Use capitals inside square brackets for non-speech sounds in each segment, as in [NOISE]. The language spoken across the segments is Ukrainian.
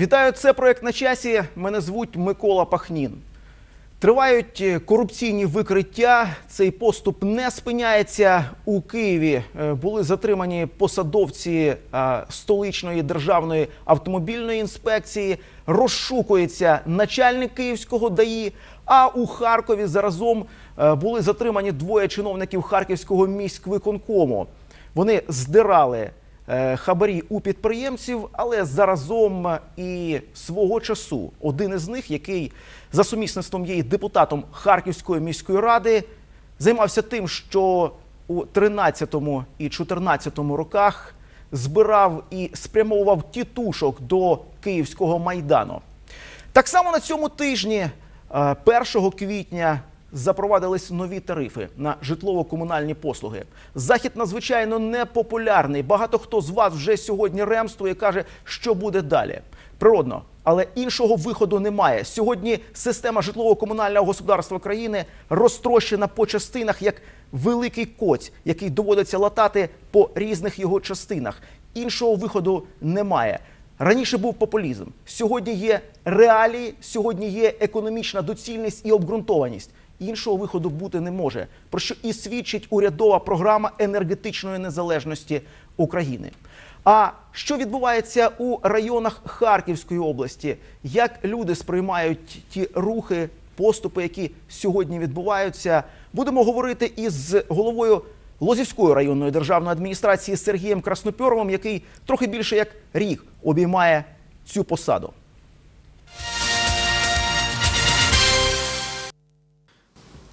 Вітаю, це проект на часі. Мене звуть Микола Пахнін. Тривають е, корупційні викриття. Цей поступ не спиняється у Києві. е, Були затримані посадовці е, столичної державної автомобільної інспекції. Розшукується начальник київського ДАІ. А у Харкові заразом були затримані двоє чиновників харківського міськвиконкому. Вони здирали хабарі у підприємців, але заразом і свого часу один із них, який за сумісництвом є депутатом Харківської міської ради, займався тим, що у 13 і 14 роках збирав і спрямовував тітушок до київського майдану. Так само на цьому тижні, е, 1 квітня, запровадились нові тарифи на житлово-комунальні послуги. Захід надзвичайно непопулярний. Багато хто з вас вже сьогодні ремствує каже, що буде далі. Природно, але іншого виходу немає. Сьогодні система житлово-комунального господарства країни розтрощена по частинах як великий коць, який доводиться латати по різних його частинах. Іншого виходу немає. Раніше був популізм. Сьогодні є реалії, сьогодні є економічна доцільність і обґрунтованість. Іншого виходу бути не може, про що і свідчить урядова програма енергетичної незалежності України. А що відбувається у районах Харківської області? Як люди сприймають ті рухи, поступи, які сьогодні відбуваються? Будемо говорити із головою Лозівської районної державної адміністрації Сергієм Краснопьоровим, який трохи більше як рік обіймає цю посаду.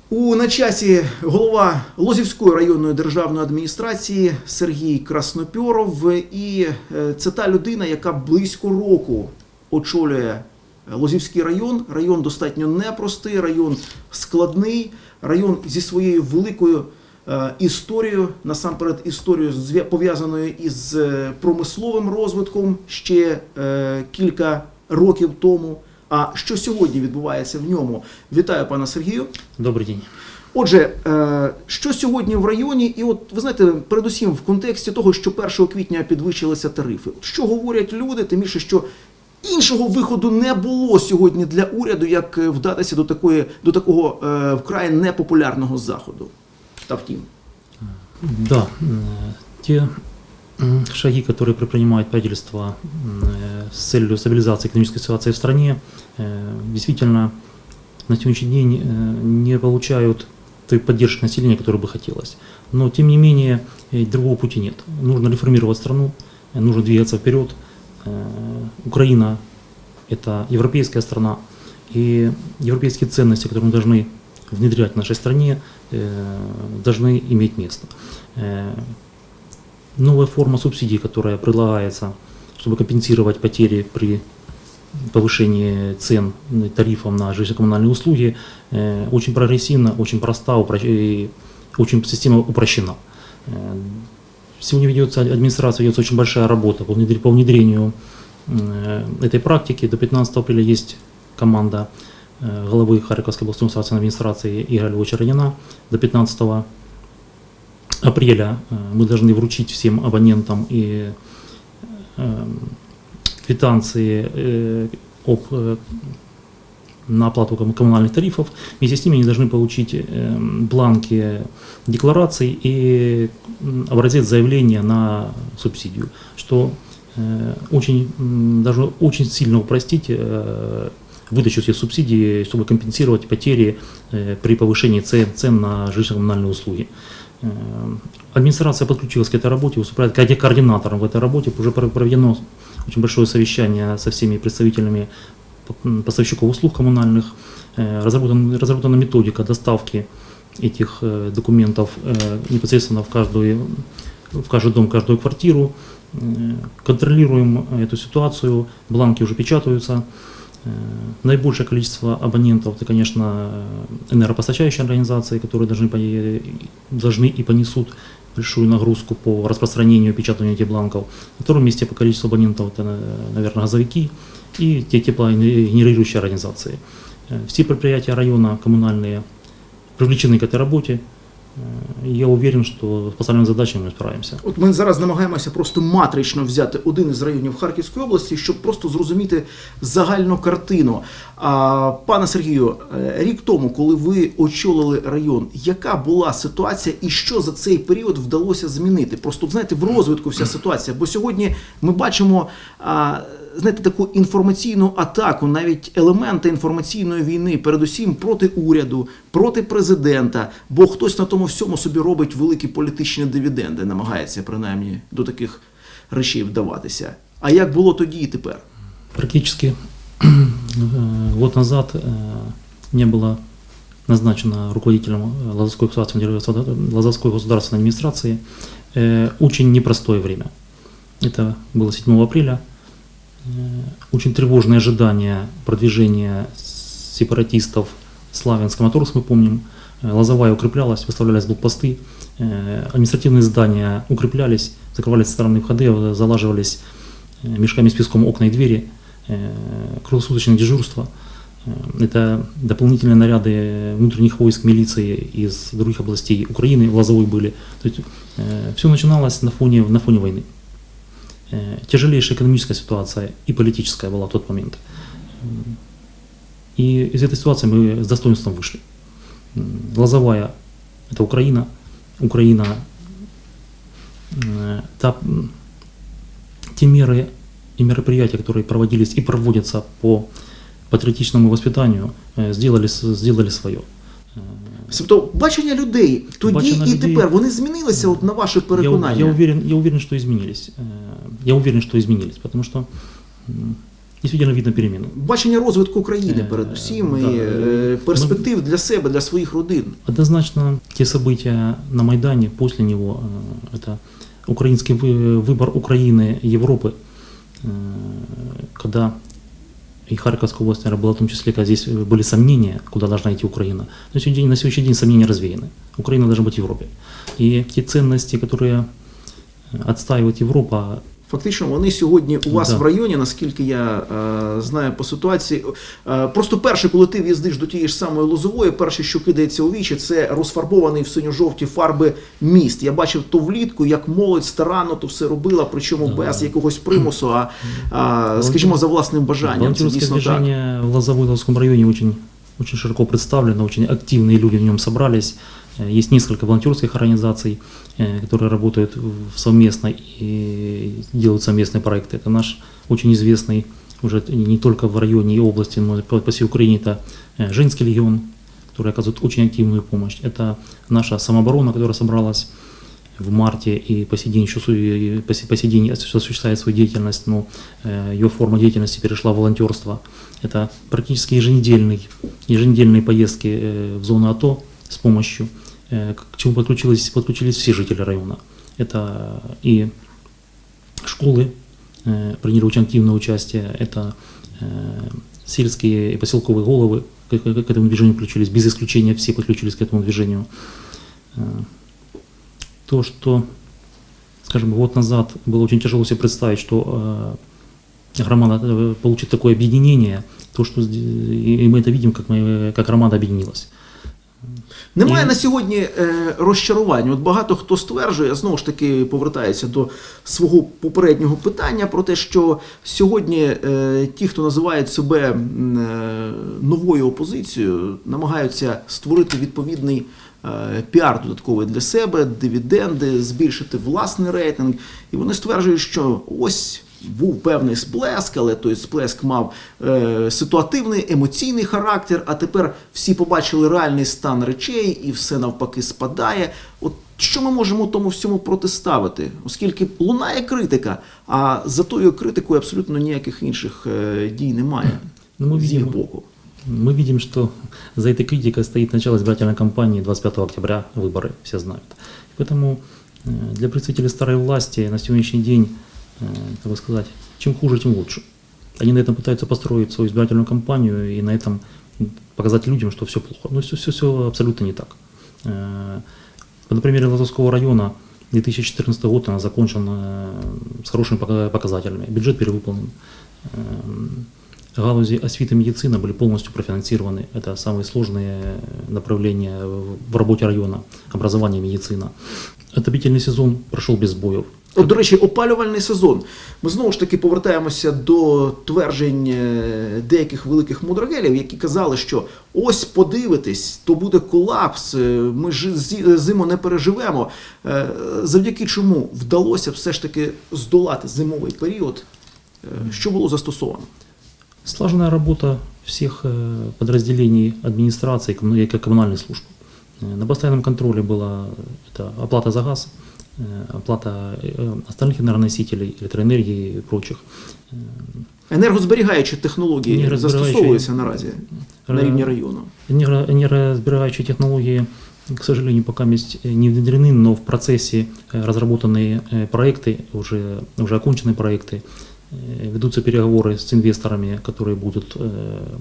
У на часі голова Лозівської районної державної адміністрації Сергій Краснопьоров. І е, це та людина, яка близько року очолює Лозівський район. Район достатньо непростий, район складний, район зі своєю великою е, історією, насамперед історією пов'язаною із е, промисловим розвитком ще кілька років тому. А що сьогодні відбувається в ньому? Вітаю пана Сергію. Добрый день. Отже, е, що сьогодні в районі, і от ви знаєте, передусім в контексті того, що 1 квітня підвищилися тарифи. Що говорять люди, тим більше, що іншого виходу не було сьогодні для уряду, як е, вдатися до такої до такого е, вкрай непопулярного заходу. Та втім. Да, шаги, которые предпринимает правительство э, с целью стабилизации экономической ситуации в стране, э, действительно на сегодняшний день э, не получают той поддержки населения, которой бы хотелось. Но тем не менее другого пути нет. Нужно реформировать страну, нужно двигаться вперед. Украина это европейская страна, и европейские ценности, которые мы должны внедрять в нашей стране, должны иметь место. Новая форма субсидий, которая предлагается, чтобы компенсировать потери при повышении цен тарифов на жилищно-коммунальные услуги, э, очень прогрессивна, очень проста, и очень система упрощена. Э, Сегодня ведется, администрация ведется очень большая работа по внедр- по внедрению э, этой практики. До 15 апреля есть команда главы Харьковской областной администрации Игоря Львовича Раняна. До 15 апреля э, мы должны вручить всем абонентам и э, квитанции э, об, на оплату ком- коммунальных тарифов. Вместе с ними они должны получить бланки деклараций и образец заявления на субсидию, что очень, должно очень сильно упростить выдачу этих субсидий, чтобы компенсировать потери при повышении цен, цен на жилищно-коммунальные услуги. Э, Администрация подключилась к этой работе, выступает ко- координатором в этой работе. Уже про- проведено очень большое совещание со всеми представителями м, поставщиков услуг коммунальных. Э, Разработан, разработана методика доставки этих э, документов э, непосредственно в, каждую, в каждый дом, в каждую квартиру. Э, Контролируем эту ситуацию, бланки уже печатаются. Э, Наибольшее количество абонентов это, конечно, э, энергопостачающие организации, которые должны, по- должны и понесут большую нагрузку по распространению и печатанию этих бланков. На втором месте по количеству абонентов это, э, наверное, газовики и те теплогенерирующие организации. Э, Все предприятия района коммунальные привлечены к этой работе. Э, Я уверен, что с поставленными задачами мы справимся. От ми зараз намагаємося просто матрично взяти один із районів Харківської області, щоб просто зрозуміти загальну картину. А, пане Сергію, е, рік тому, коли ви очолили район, яка була ситуація і що за цей період вдалося змінити? Просто от, знаєте, в розвитку вся ситуація. Бо сьогодні ми бачимо. А, Знаєте, таку інформаційну атаку, навіть елементи інформаційної війни, передусім проти уряду, проти президента, бо хтось на тому всьому собі робить великі політичні дивіденди, намагається принаймні до таких речей вдаватися. А як було тоді і тепер? Практически э, год назад э, не было назначено руководителем э, Лазовской государственной, Лазовской государственной администрации э, очень непростое время. Это было 7 апреля. Э, Очень тревожные ожидания продвижения сепаратистов Славянск, Моторск, мы помним. Э, Лозовая укреплялась, выставлялись блокпосты, э, административные здания укреплялись, закрывались стороны входы, залаживались мешками с песком окна и двери, круглосуточное дежурство. Это дополнительные наряды внутренних войск милиции из других областей Украины в Лозовой были. То есть все начиналось на фоне, на фоне войны. Э, Тяжелейшая экономическая ситуация и политическая была в тот момент. И из этой ситуации мы с достоинством вышли. Лозовая – это Украина. Украина э, та, те меры и мероприятия, которые проводились и проводятся по патриотичному воспитанию, э, сделали, сделали свое. Э, Тобто бачення людей тоді Бачення і людей- тепер вони змінилися от на ваше Я, у- переконання. я, уверен, я уверен, что изменились. Э, Я уверен, что изменились, потому что м, действительно видно перемены. Бачення розвитку України, Е, передусім, да. і е, перспектив для себе, для своїх родин. Однозначно, те события на Майдане, после него, э, это украинский вы- выбор Украины и Европы, э, когда и Харьковская область, наверное, была в том числе, когда здесь э, были сомнения, куда должна идти Украина. На сегодняшний день, на сегодняшний день сомнения развеяны. Украина должна быть в Европе. И те ценности, которые э, отстаивает Европа, Фактично, вони сьогодні у вас Да. в районі, наскільки я е, знаю по ситуації. Е, просто перше, коли ти в'їздиш до тієї ж самої лозової, перше, що кидається у вічі, це розфарбований в синьо-жовті фарби міст. Я бачив то влітку, як молодь старанно то все робила, причому Да. без якогось примусу, а, [CLEARS THROAT] а скажімо, за власним бажанням. Це дійсно так. в Лозовой-Лозовском районе очень, очень широко представлено, очень активные люди в нем собрались. Э, Есть несколько волонтерских организаций, э, которые работают совместно и делают совместные проекты. Это наш очень известный уже не только в районе и области, но и по, всей Украине, это э, Женский легион, который оказывает очень активную помощь. Это наша самооборона, которая собралась в марте и по сей день, еще, по сей, день осуществляет свою деятельность, но ее форма деятельности перешла в волонтерство. Это практически еженедельный, еженедельные поездки в зону АТО с помощью, к чему подключились, подключились все жители района. Это и школы э, приняли очень активное участие, это э, сельские и поселковые головы к, к- этому движению включились, без исключения все подключились к этому движению. Э, то, что, скажем, год назад было очень тяжело себе представить, что э, громада э, получит такое объединение, то, что и мы это видим, как, мы, как громада объединилась. Немає І- на сьогодні е, розчарувань. От багато хто стверджує, знову ж таки повертається до свого попереднього питання про те, що сьогодні е, ті, хто називають себе е, новою опозицією, намагаються створити відповідний е, піар додатковий для себе, дивіденди, збільшити власний рейтинг. І вони стверджують, що ось Був певний сплеск, але той сплеск мав е, ситуативний емоційний характер. А тепер всі побачили реальний стан речей, і все навпаки спадає. От що ми можемо тому всьому протиставити, оскільки лунає критика, а за тою критикою абсолютно ніяких інших е, дій немає Ну, мы з їх видим, боку. мы видим, что за этой критикой стоит начало избирательной кампании 25 октября, выборы, все знают. Поэтому э, для представителей старой власти на сегодняшний день, э, как бы сказать, чем хуже, тем лучше. Они на этом пытаются построить свою избирательную кампанию и на этом показать людям, что все плохо. Но все, все, все абсолютно не так. Э, На примере Лазовского района 2014 год она закончен э, с хорошими пока- показателями. Бюджет перевыполнен. Эм, галузи освиты и медицина были полностью профинансированы. Это самые сложные направления в работе района, образование, медицина. Отопительный сезон прошел без боев. От, до речі, опалювальний сезон. Ми знову ж таки повертаємося до тверджень е, деяких великих мудрагелів, які казали, що ось подивитись, то буде колапс, е, ми ж зі- зиму не переживемо. Е, Завдяки чому вдалося все ж таки здолати зимовий період, Е, що було застосовано? Слаженная работа всех э, подразделений администрации комму- и коммунальных служб. Э, На постоянном контроле была это оплата за газ, э, оплата э, остальных энергоносителей, электроэнергии и прочих. Э, Енергозберігаючі технології Енергозберігаючі- застосовуються наразі на рівні району. Энерго- Энергосберегающие технологии, к сожалению, пока есть не внедрены, но в процессе э, разработанные э, проекты, уже, уже оконченные проекты, э, ведутся переговоры с инвесторами, которые будут э,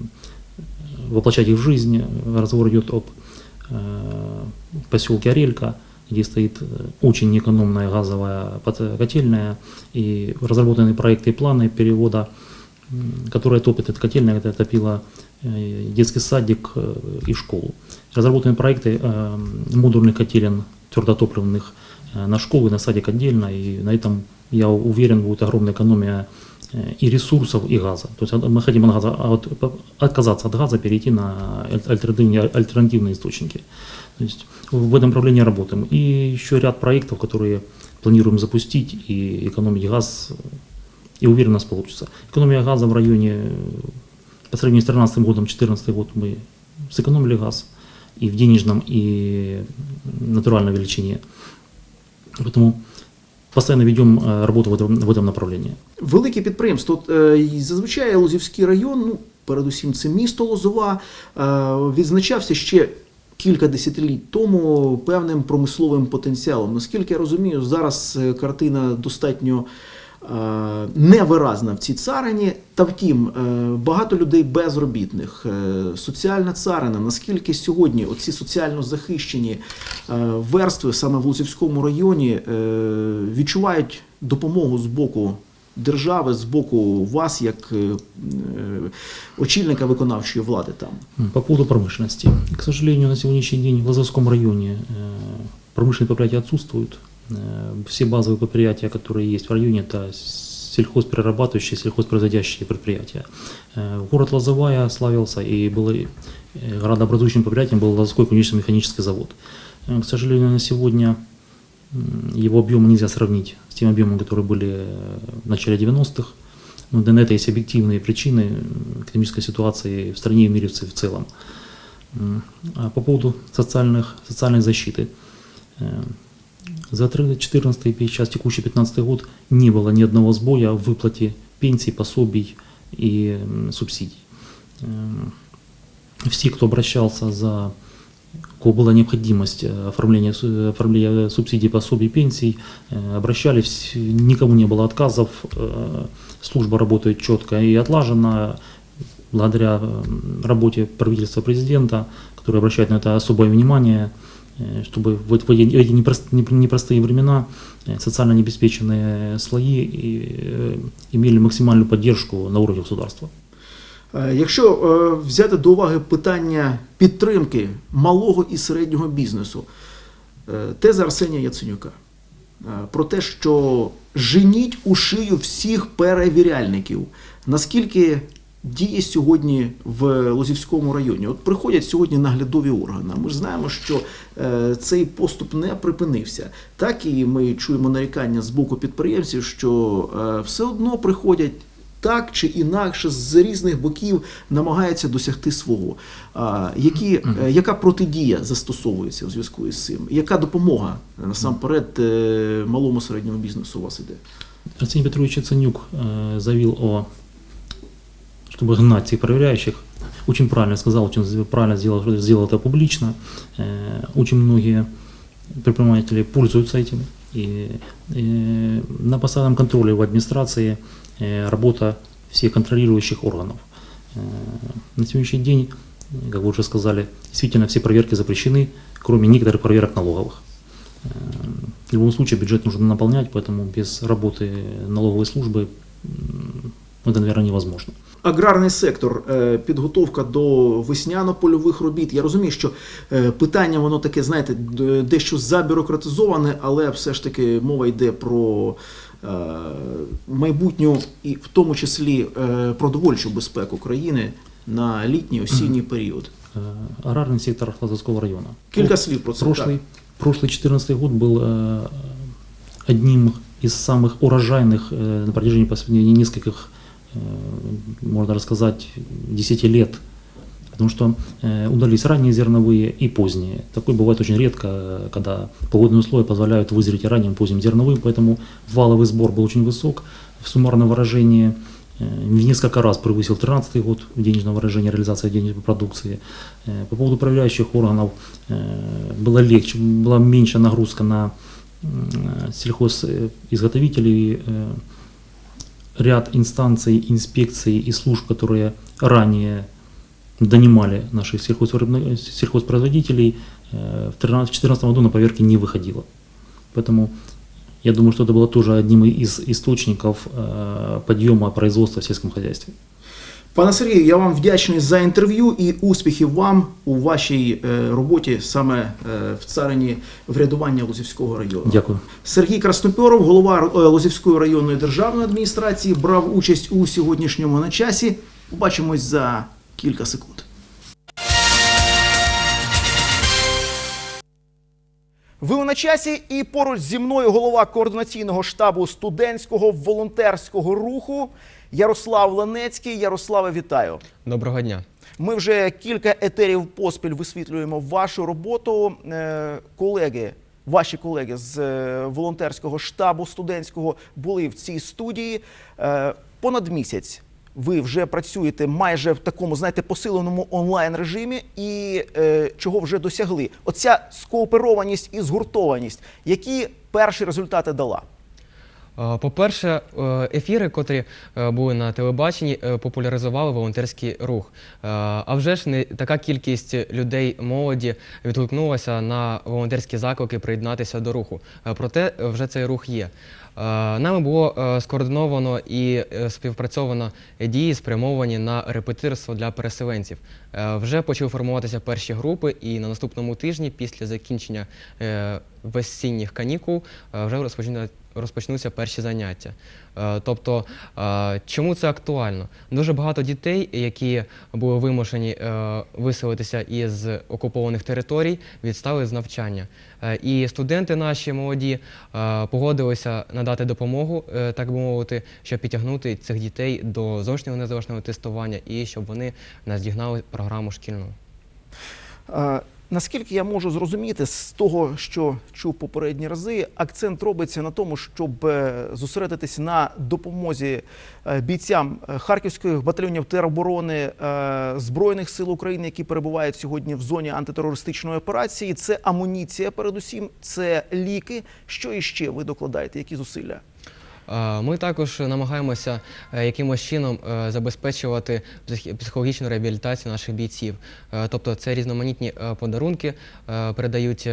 воплощать их в жизнь. Разговор идет об э, поселке Орелька, где стоит э, очень неэкономная газовая котельная, и разработаны проекты и планы перевода, которая топит эта котельная, это топила э, детский садик э, и школу. Разработаны проекты э, модульных котелен твердотопливных э, на школу и на садик отдельно, и на этом, я уверен, будет огромная экономия э, и ресурсов, и газа. То есть мы хотим от газа, а от- отказаться от газа, перейти на аль- альтернативные, альтернативные источники. То есть в этом направлении работаем. И еще ряд проектов, которые планируем запустить и экономить газ, и уверен, у нас получится. Экономия газа в районе, э, по сравнению с 2013 годом, 2014 год мы сэкономили газ и в денежном, и натуральной величине. Поэтому постоянно ведем э, работу в этом, в этом направлении. Великі підприємства. От, е, і зазвичай Лозівський район, ну, передусім це місто Лозова, е, відзначався ще кілька десятиліть тому певним промисловим потенціалом. Наскільки я розумію, зараз е, картина достатньо е, невиразна в цій царині. Та втім, е, багато людей безробітних, е, соціальна царина. Наскільки сьогодні оці соціально захищені е, верстви саме в Лозівському районі е, відчувають допомогу з боку держави, з боку вас, як е, е, очільника виконавчої влади там? М, По поводу промышленности. К сожалению, на сегодняшний день в Лазовском районе э, промышленные предприятия отсутствуют. Э, Все базовые предприятия, которые есть в районе, это сельхозперерабатывающие, сельхозпроизводящие предприятия. Э, Город Лозовая славился и был э, градообразующим предприятием был Лозовской конечный-механический завод. К сожалению, на сегодня его объемы нельзя сравнить с тем объемом, которые были в начале 90-х. Но на это есть объективные причины экономической ситуации в стране и в мире в целом. А по поводу социальных, социальной защиты. Э, За 2014 и сейчас текущий 15 год не было ни одного сбоя в выплате пенсий, пособий и субсидий. Эм, Все, кто обращался за кого была необходимость э, оформления, су- оформления субсидий, пособий, пенсий, э, обращались, никому не было отказов, э, служба работает четко и отлажена, благодаря э, работе правительства президента, который обращает на это особое внимание, э, чтобы в эти, в эти- эти непрост- непр- непростые времена э, социально необеспеченные слои э, имели максимальную поддержку на уровне государства. Е, Якщо е, взяти до уваги питання підтримки малого і середнього бізнесу, е, теза Арсенія Яценюка е, про те, що женіть у шию всіх перевіряльників, наскільки діє сьогодні в Лозівському районі? От приходять сьогодні наглядові органи. Ми ж знаємо, що е, цей поступ не припинився. Так і ми чуємо нарікання з боку підприємців, що е, все одно приходять так чи інакше з різних боків намагаються досягти свого. А, які, е, яка протидія застосовується у зв'язку із цим? Яка допомога насамперед малому середньому бізнесу у вас іде? Арсений Петрович Яценюк э, о, чтобы гнать всех проверяющих. Очень правильно сказал, очень правильно сделал, сделал это публично. Э, Очень многие предприниматели пользуются этим. И э, на постоянном контроле в администрации э, работа всех контролирующих органов. На сегодняшний день, как вы уже сказали, действительно все проверки запрещены, кроме некоторых проверок налоговых. В любом случае бюджет нужно наполнять, поэтому без работы налоговой службы это, наверное, невозможно. Аграрний сектор, е, підготовка до весняно-польових робіт. Я розумію, що е, питання воно таке, знаєте, д- дещо забюрократизоване, але все ж таки мова йде про е, майбутню і в тому числі е, продовольчу безпеку країни на літній осінній період. Э, Аграрный сектор Лазовского района. Кілька слів про це. Прошлый, так. прошлый 14 год был э, одним из самых урожайных э, на протяжении последних нескольких, э, можно рассказать, 10 лет. Потому что э, удались ранние зерновые и поздние. Такое бывает очень редко, э, когда погодные условия позволяют вызреть и ранним, и поздним зерновым, поэтому валовый сбор был очень высок. В суммарном выражении э, в несколько раз превысил 2013 год в денежном выражении реализация денежной продукции. Э, По поводу управляющих органов э, было легче, была меньше нагрузка на сельхозизготовителей, э, ряд инстанций, инспекций и служб, которые ранее донимали наших сельхозвыраб- сельхозпроизводителей, э, в 2014 году на поверки не выходило. Поэтому я думаю, что это было тоже одним из источников э, подъема производства в сельском хозяйстве. Пане Сергію, я вам вдячний за інтерв'ю і успіхів вам у вашій е, роботі саме е, в царині врядування Лозівського району. Дякую. Сергій Краснопьоров, голова е, Лозівської районної державної адміністрації, брав участь у сьогоднішньому на часі. Побачимось за кілька секунд. Ви на часі і поруч зі мною голова координаційного штабу студентського волонтерського руху Ярослав Ленецький. Ярославе, вітаю. Доброго дня. Ми вже кілька етерів поспіль висвітлюємо вашу роботу. Е, Колеги, ваші колеги з е, волонтерського штабу студентського були в цій студії. Е, Понад місяць ви вже працюєте майже в такому, знаєте, посиленому онлайн режимі, і е, чого вже досягли? Оця скооперованість і згуртованість, які перші результати дала? Е, По-перше, е, ефіри, котрі е, були на телебаченні, популяризували волонтерський рух. А вже ж не така кількість людей молоді відгукнулася на волонтерські заклики приєднатися до руху. Проте вже цей рух є. Е, Нами було е, скоординовано і е, співпрацьовано дії, спрямовані на репетиторство для переселенців. Вже почали формуватися перші групи, і на наступному тижні, після закінчення весінніх канікул, вже розпочнуть розпочнуться перші заняття. Е, Тобто, е, чому це актуально? Дуже багато дітей, які були вимушені е, виселитися із окупованих територій, відстали з навчання. І студенти наші молоді погодилися надати допомогу, так би мовити, щоб підтягнути цих дітей до зовнішнього незалежного тестування і щоб вони наздігнали програму шкільну. Наскільки я можу зрозуміти з того, що чув попередні рази, акцент робиться на тому, щоб е, зосередитися на допомозі е, бійцям е, Харківських батальйонів тероборони Збройних сил України, які перебувають сьогодні в зоні антитерористичної операції. Це амуніція, передусім, це ліки. Що іще ви докладаєте? Які зусилля? Е, Ми також намагаємося е, якимось чином е, забезпечувати психологічну реабілітацію наших бійців. Тобто це різноманітні подарунки передають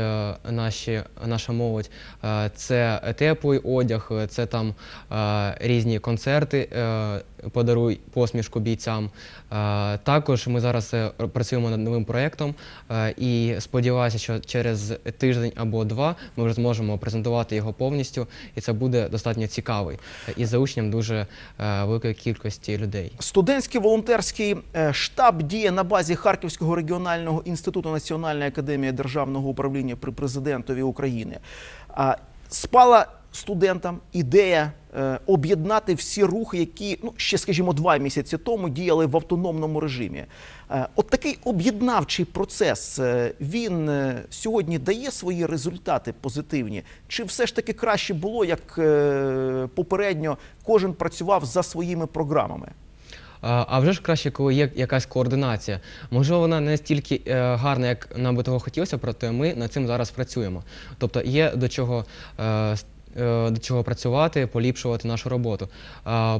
наші, наша молодь. Це теплий одяг, це там різні концерти. Подаруй посмішку бійцям. Е, Також ми зараз е, працюємо над новим проєктом е, і сподіваюся, що через тиждень або два ми вже зможемо презентувати його повністю, і це буде достатньо цікавий і залученням дуже е, великої кількості людей. Студентський волонтерський штаб діє на базі Харківського регіонального інституту Національної академії державного управління при президентові України. Спала студентам ідея об'єднати всі рухи, які ну ще, скажімо, два місяці тому діяли в автономному режимі. Е, От такий об'єднавчий процес е, він е, сьогодні дає свої результати позитивні. Чи все ж таки краще було, як е, попередньо кожен працював за своїми програмами? А вже ж краще, коли є якась координація. Можливо, вона не стільки е, гарна, як нам би того хотілося, проте ми над цим зараз працюємо. Тобто є до чого. Е, е, До чого працювати, поліпшувати нашу роботу.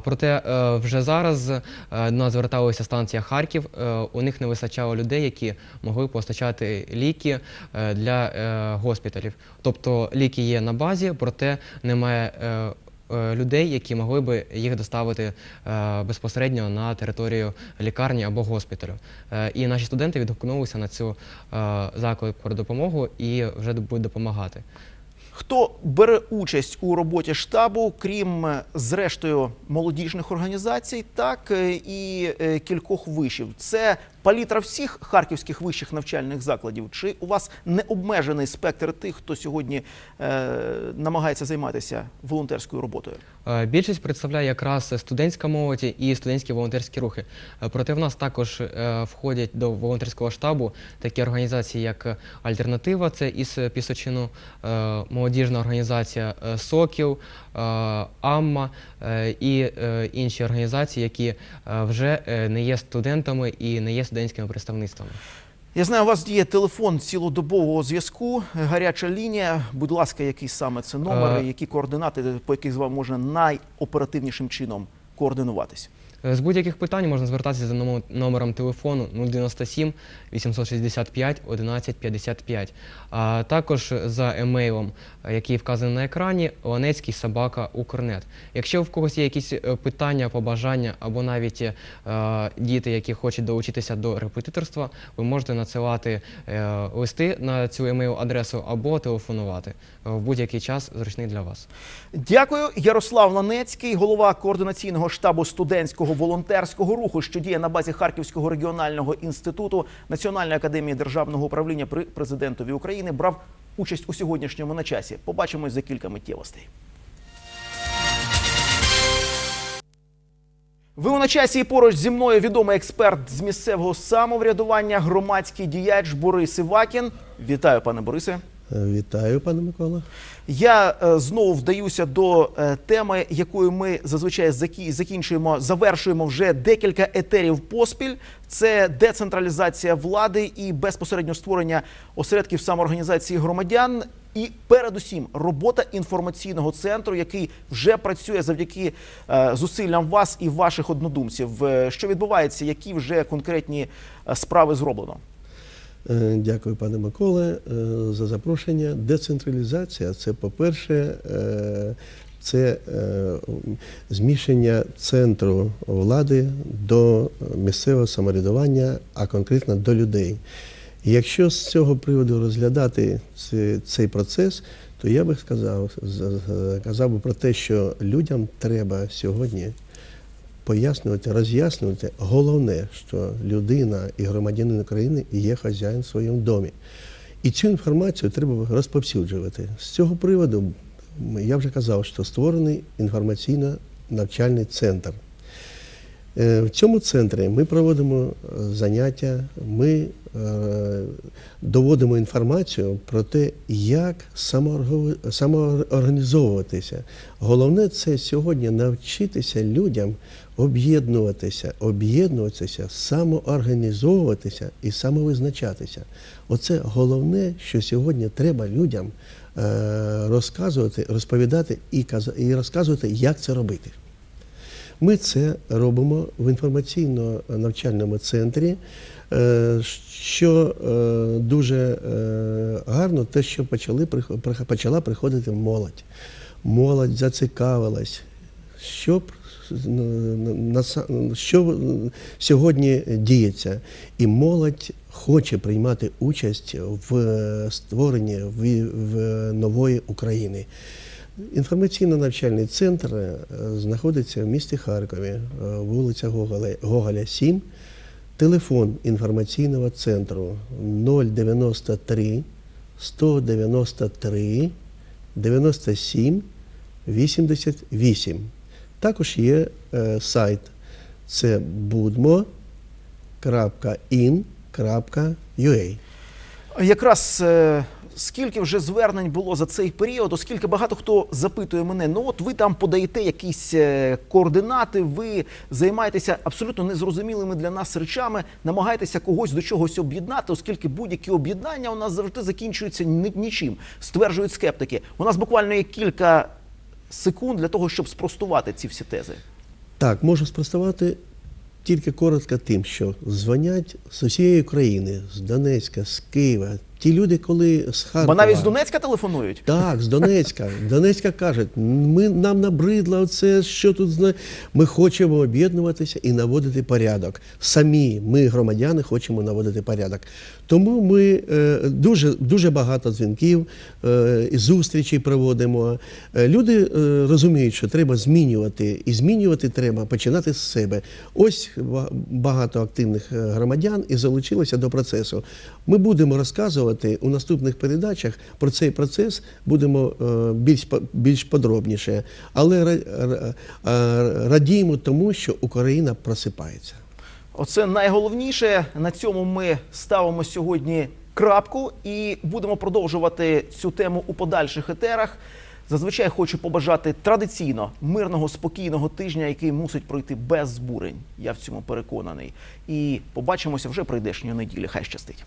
Проте е, вже зараз е, до нас зверталася станція Харків. е, У них не вистачало людей, які могли постачати ліки е, для е, госпіталів. Тобто ліки є на базі, проте немає е, е, людей, які могли би їх доставити е, безпосередньо на територію лікарні або госпіталю. Е, І наші студенти відгукнулися на цю е, заклик про допомогу і вже будуть допомагати. Хто бере участь у роботі штабу, крім е, зрештою молодіжних організацій, так е, і е, кількох вишів? Це палітра всіх харківських вищих навчальних закладів? Чи у вас не обмежений спектр тих, хто сьогодні е, намагається займатися волонтерською роботою? Е, Більшість представляє якраз студентська молодь і студентські волонтерські рухи. Е, Проте в нас також е, входять до волонтерського штабу такі організації, як Альтернатива, це із Пісочину, молодіжна організація Сокіл, Амма і інші організації, які вже не є студентами і не є студентськими представництвами. Я знаю, у вас є телефон цілодобового зв'язку, гаряча лінія. Будь ласка, який саме це номер, Е. які координати, по яких з вами можна найоперативнішим чином координуватись? Е, З будь-яких питань можна звертатися за номером телефону 097 865 11 55, а також за емейлом, який вказаний на екрані, Ланецький собака Укрнет. Якщо в когось є якісь е, питання, побажання або навіть е, діти, які хочуть долучитися до репетиторства, ви можете надсилати е, листи на цю емейл адресу або телефонувати е, в будь-який час зручний для вас. Дякую, Ярослав Ланецький, голова координаційного штабу студентського волонтерського руху, що діє на базі Харківського регіонального інституту Національної академії державного управління при президентові України, брав участь у сьогоднішньому на часі. Побачимось за кілька миттєвостей. Ви у на часі і поруч зі мною відомий експерт з місцевого самоврядування, громадський діяч Борис Івакін. Вітаю, пане Борисе. Вітаю, пане Микола. Я е, знову вдаюся до е, теми, якою ми зазвичай закі- закінчуємо, завершуємо вже декілька етерів поспіль. Це децентралізація влади і безпосередньо створення осередків самоорганізації громадян. І передусім робота інформаційного центру, який вже працює завдяки е, зусиллям вас і ваших однодумців. Що відбувається, які вже конкретні справи зроблено? Е, Дякую, пане Миколе, е, за запрошення. Децентралізація це, по-перше, е, це зміщення центру влади до місцевого самоврядування, а конкретно до людей. Якщо з цього приводу розглядати цей процес, то я би сказав, казав би про те, що людям треба сьогодні пояснювати, роз'яснювати головне, що людина і громадянин України є хазяїн в своєму домі. І цю інформацію треба розповсюджувати. З цього приводу я вже казав, що створений інформаційно-навчальний центр. Е, В цьому центрі ми проводимо е, заняття, ми е, доводимо інформацію про те, як самоорганізовуватися. Головне це сьогодні навчитися людям об'єднуватися, об'єднуватися, самоорганізовуватися і самовизначатися. Оце головне, що сьогодні треба людям е, розказувати, розповідати і розказувати, як це робити. Ми це робимо в інформаційно-навчальному центрі, е, що е, дуже гарно, те, що почали, почала приходити молодь. Молодь зацікавилась, що, пр- на- на- на- що сьогодні діється. І молодь хоче приймати участь в е, створенні в, нової України. Інформаційно-навчальний центр е, знаходиться в місті Харкові, е, вулиця Гоголя, Гоголя 7. Телефон інформаційного центру 093 193 97 88. Також є е, сайт це budmo.in.ua. Якраз е, скільки вже звернень було за цей період, оскільки багато хто запитує мене, ну от ви там подаєте якісь е, координати, ви займаєтеся абсолютно незрозумілими для нас речами, намагаєтеся когось до чогось об'єднати, оскільки будь-які об'єднання у нас завжди закінчуються нічим, стверджують скептики. У нас буквально є кілька секунд для того, щоб спростувати ці всі тези. Так, можу спростувати тільки коротко тим, що дзвонять з усієї України, з Донецька, з Києва, Ті люди, коли з Харкова... Бо навіть з Донецька телефонують. Так, з Донецька. [LAUGHS] Донецька кажуть, ми, нам набридло оце, що тут зна... Ми хочемо об'єднуватися і наводити порядок. Самі ми, громадяни, хочемо наводити порядок. Тому ми е, дуже, дуже багато дзвінків е, і зустрічей проводимо. Е, люди е, розуміють, що треба змінювати, і змінювати треба починати з себе. Ось багато активних е, громадян і залучилося до процесу. Ми будемо розказувати у наступних передачах про цей процес, будемо е, більш, більш подробніше, але е, радіємо тому, що Україна просипається. Оце найголовніше. На цьому ми ставимо сьогодні крапку і будемо продовжувати цю тему у подальших етерах. Зазвичай хочу побажати традиційно мирного, спокійного тижня, який мусить пройти без збурень. Я в цьому переконаний. І побачимося вже прийдешньої неділі. Хай щастить.